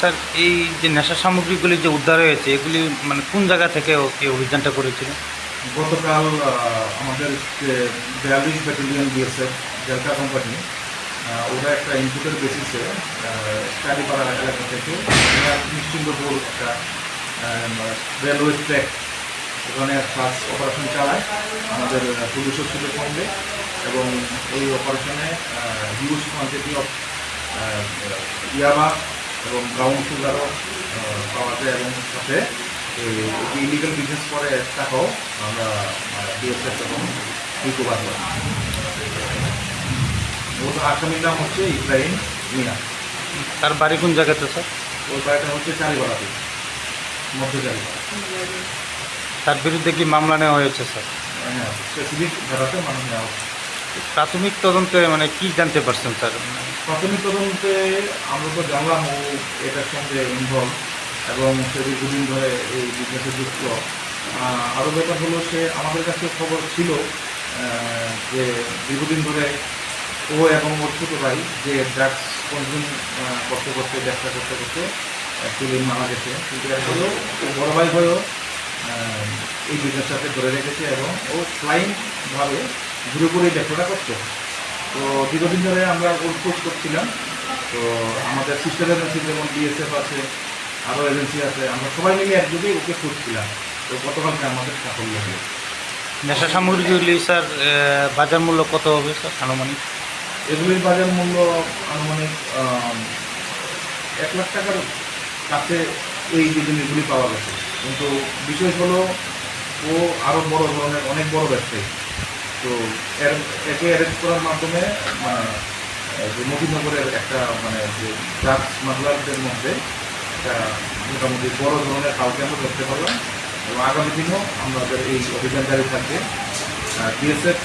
Sir, এই যে নেশা সামগ্রীগুলি যে উদ্ধার হয়েছে, এগুলি মানে কোন জায়গা থেকে এই অভিযানটা করেছিল? গতকাল আমাদের বিয়াল্লিশ ব্যাটালিয়ন বিএসএফ জেলকা কোম্পানি ওরা একটা ইনপুটের বেসিসে স্টাডিপাড়া এলাকা থেকে নিশ্চিন্তপুর একটা রেলওয়ে ট্র্যাক ওখানে ফার্স্ট অপারেশন চালায়, আমাদের পুলিশের ছিল সঙ্গে, এবং এই অপারেশনে হিউজ কোয়ান্টিটি অফ ইয়াবা এবং ব্রাউন সুগারও পাওয়া যায় এবং সাথে ইলিগাল বিজনেস করে টাকাও আমরা বিএসএফ এবং রিকভার করি ওর আসামির নাম হচ্ছে ইব্রাহিম মিয়া তার বাড়ি কোন জায়গাতে স্যার? ওর বাড়িটা হচ্ছে চারিপাড়াতে মধ্য চারিপাড়া। তার বিরুদ্ধে কি মামলা নেওয়া হয়েছে স্যার? হ্যাঁ স্পেসিফিক ধারাতে মানুষ নেওয়া হচ্ছে। প্রাথমিক তদন্তে মানে কি জানতে পারছেন স্যার? প্রাথমিক তদন্তে আমরা তো জানলাম ও এটার সঙ্গে ইনভলভ এবং সে দীর্ঘদিন ধরে এই বিজনেসে যুক্ত। আরও ব্যাপার হলো সে আমাদের কাছে খবর ছিল যে দীর্ঘদিন ধরে ও এবং ওর ছোটো ভাই যে ড্রাগস কনজিউম করতে করতে, ব্যবসা করতে করতে অ্যাকচুয়ালি মারা গেছে। কিন্তু এরপরেও ও বড় ভাই হয়েও এই বিজনেসটাকে ধরে রেখেছে এবং ও ফ্লাইংভাবে ঘুরে ঘুরে ব্যবসাটা করতো তো দীর্ঘদিন ধরে আমরা খোঁজ করছিলাম। তো আমাদের সিস্টার এজেন্সি যেমন বিএসএফ আছে আরও এজেন্সি আছে আমরা সবাই মিলে একযোগে ওকে করছিলাম তো গতকালকে আমাদের সাফল্য হলো। নেশা সামগ্রীগুলি স্যার বাজার মূল্য কত হবে স্যার আনুমানিক? এগুলির বাজার মূল্য আনুমানিক এক লাখ টাকার কাছে এই জিনিসগুলি পাওয়া গেছে। কিন্তু বিশেষ হলো ও আরও বড় ধরনের অনেক বড় ব্যবসায়ী। তো এর, একে অ্যারেস্ট করার মাধ্যমে মানে মতিনগরের একটা মানে যে ড্রাগ স্মাগলারদের মধ্যে একটা মোটামুটি বড় ধরনের কালকে আমরা ধরতে পারলাম। এবং আগামী দিনেও আমাদের এই অভিযান জারি থাকবে। বিএসএফ